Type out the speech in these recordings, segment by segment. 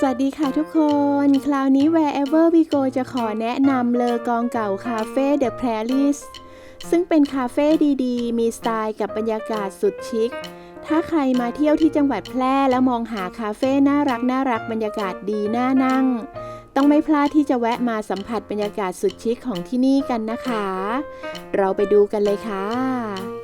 สวัสดีค่ะทุกคน คราวนี้ Wherever We Go จะขอแนะนำเลอกองเก่าคาเฟ่ The Prairies ซึ่งเป็นคาเฟ่ดีๆ มีสไตล์กับบรรยากาศสุดชิค ถ้าใครมาเที่ยวที่จังหวัดแพร่แล้วมองหาคาเฟ่น่ารักน่ารักบรรยากาศดีน่านั่ง ต้องไม่พลาดที่จะแวะมาสัมผัสบรรยากาศสุดชิคของที่นี่กันนะคะ เราไปดูกันเลยค่ะ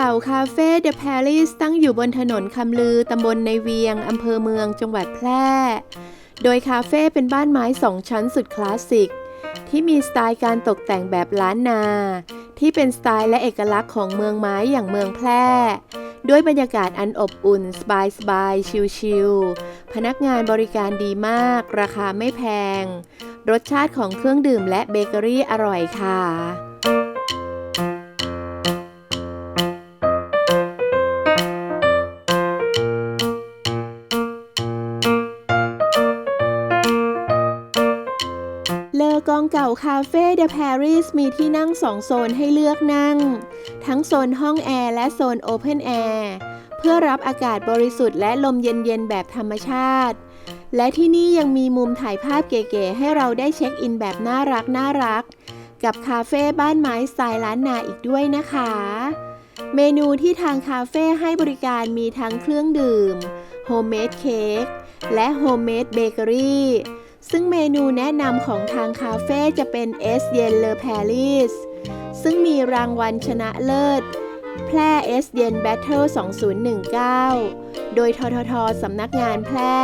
เก่าคาเฟ่เดอะ a า i s ตั้งอยู่บนถนนคำลือตำบลในเวียง อำเภอเมืองจังหวัดแพร่ โดยคาเฟ่เป็นบ้านไม้สองชั้นสุดคลาสสิก ที่มีสไตล์การตกแต่งแบบล้านนา ที่เป็นสไตล์และเอกลักษณ์ของเมืองไม้อย่างเมืองแพร่ ด้วยบรรยากาศอันอบอุ่น สบายสบายชิลๆพนักงานบริการดีมาก ราคาไม่แพง รสชาติของเครื่องดื่มและเบเกอรี่อร่อยค่ะ เลอกองเก่าคาเฟ่เดอะ a า i s มีที่นั่งสองโซนให้เลือกนั่ง ทั้งโซนห้องแอร์และโซนโอเพนแอร์เพื่อรับอากาศบริสุทธิ์และลมเย็นๆ แบบธรรมชาติ และที่นี่ยังมีมุมถ่ายภาพเก๋ๆให้เราได้เช็คอินแบบน่ารักน่ารัก กับคาเฟ่บ้านไม้สไตล์ล้านนาอีกด้วยนะคะ เมนูที่ทางคาเฟ่ให้บริการมีทั้งเครื่องดื่มโฮมเมดเค้กและโฮมเมดเบเกอรี่ ซึ่งเมนูแนะนำของทางคาเฟ่จะเป็นเอสเยนเลอแพริสซึ่งมีรางวัลชนะเลิศ แพร่เอสเยนแบทเทิล2019 โดยทททสำนักงานแพร่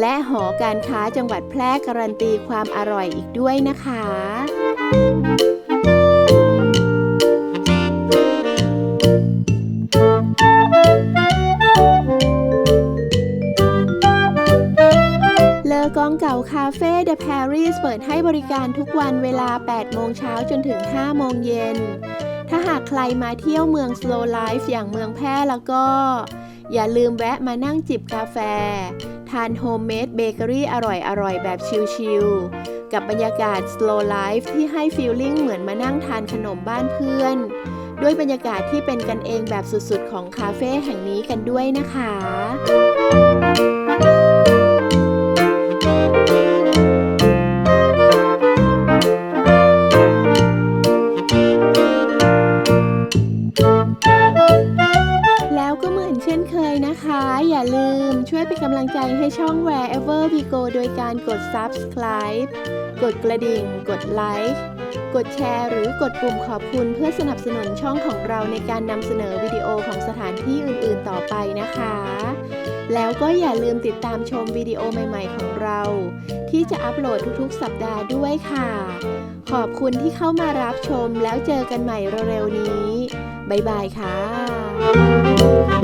และหอการค้าจังหวัดแพร่การันตีความอร่อยอีกด้วยนะคะ องเก่าคาเฟ่เดอะ a า i s เปิดให้บริการทุกวันเวลา 8 โมงเช้าจนถึง 5 โมงเย็น ถ้าหากใครมาเที่ยวเมือง slow life อย่างเมืองแพร่แล้วก็ อย่าลืมแวะมานั่งจิบกาแฟ ทานโฮมเมดเบเกอรี่อร่อยๆ แบบชิลๆ กับบรรยากาศ slow life ที่ให้ฟีลลิ่งเหมือนมานั่งทานขนมบ้านเพื่อน ด้วยบรรยากาศที่เป็นกันเองแบบสุดๆ ของคาเฟ่แห่งนี้กันด้วยนะคะ นะคะ อย่าลืมช่วยเป็นกำลังใจให้ช่อง Wherever We Go โดยการกด Subscribe กดกระดิ่ง กดไลค์ กดแชร์หรือกดปุ่มขอบคุณเพื่อสนับสนุนช่องของเราในการนำเสนอวิดีโอของสถานที่อื่นๆต่อไปนะคะ แล้วก็อย่าลืมติดตามชมวิดีโอใหม่ๆของเรา ที่จะอัปโหลดทุกๆ สัปดาห์ด้วยค่ะ ขอบคุณที่เข้ามารับชมแล้วเจอกันใหม่เร็วๆนี้ บ๊ายบายค่ะ